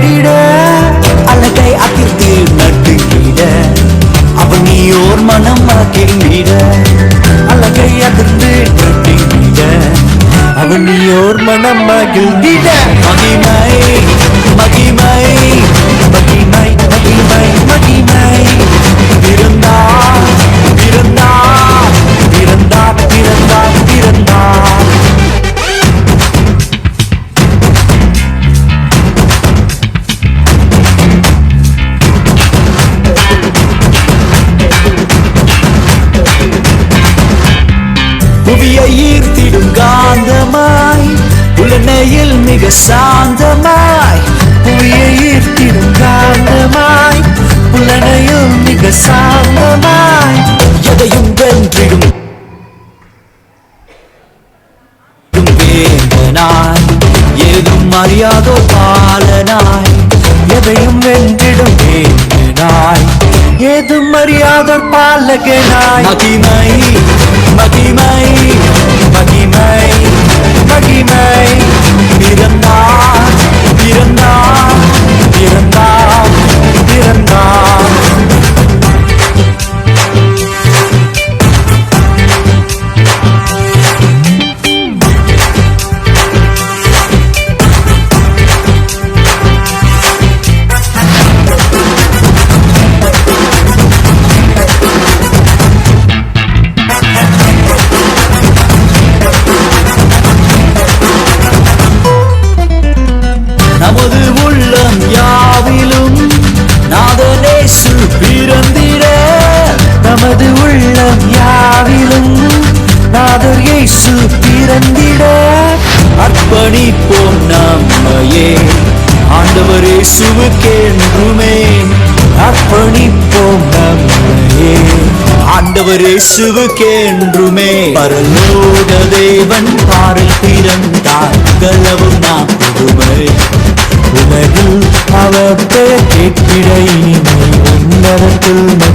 தேடிட அழகை அதிர்த்து நட்டுக்கிட அவன் நீயோர் மனம் மகிழ்ந்திட அழகை அதிர்ந்து நட்டிட அவன் நீயோர் மனம் மகிழ்ந்திட மகிமை மகிமை. புவியை ஈர்த்திடும் காந்தமாய் புலனையில் மிக சாந்தமாய் புவியை ஈர்த்திடும் காந்தமாய் புலனையும் மிக சாந்தமாய். எதையும் வென்றிடும் வேந்தனாய் ஏதும் அறியாதோ பாலனாய் எதையும் வென்றிடும் வேந்தனாய் ஏதும் அறியாதோர் பாலகனாய். மகிமை மகிமை மகிமை மகிமை பிறந்தார் பிறந்தார் ஃபாதர் இயேசு பிறந்திட. அர்ப்பணிப்போம் நம்மையே. ஆண்டவர் இயேசுவுக்கென்றுமே. அர்ப்பணிப்போம் நம்மையே. ஆண்டவர் இயேசுவுக்கென்றுமே. பரலோக தேவன் பாரில் பிறந்தார். கலவும் நாம் புதுமை. உலகில் அவர் கேட்கிட இனிமை உன்னதத்தில்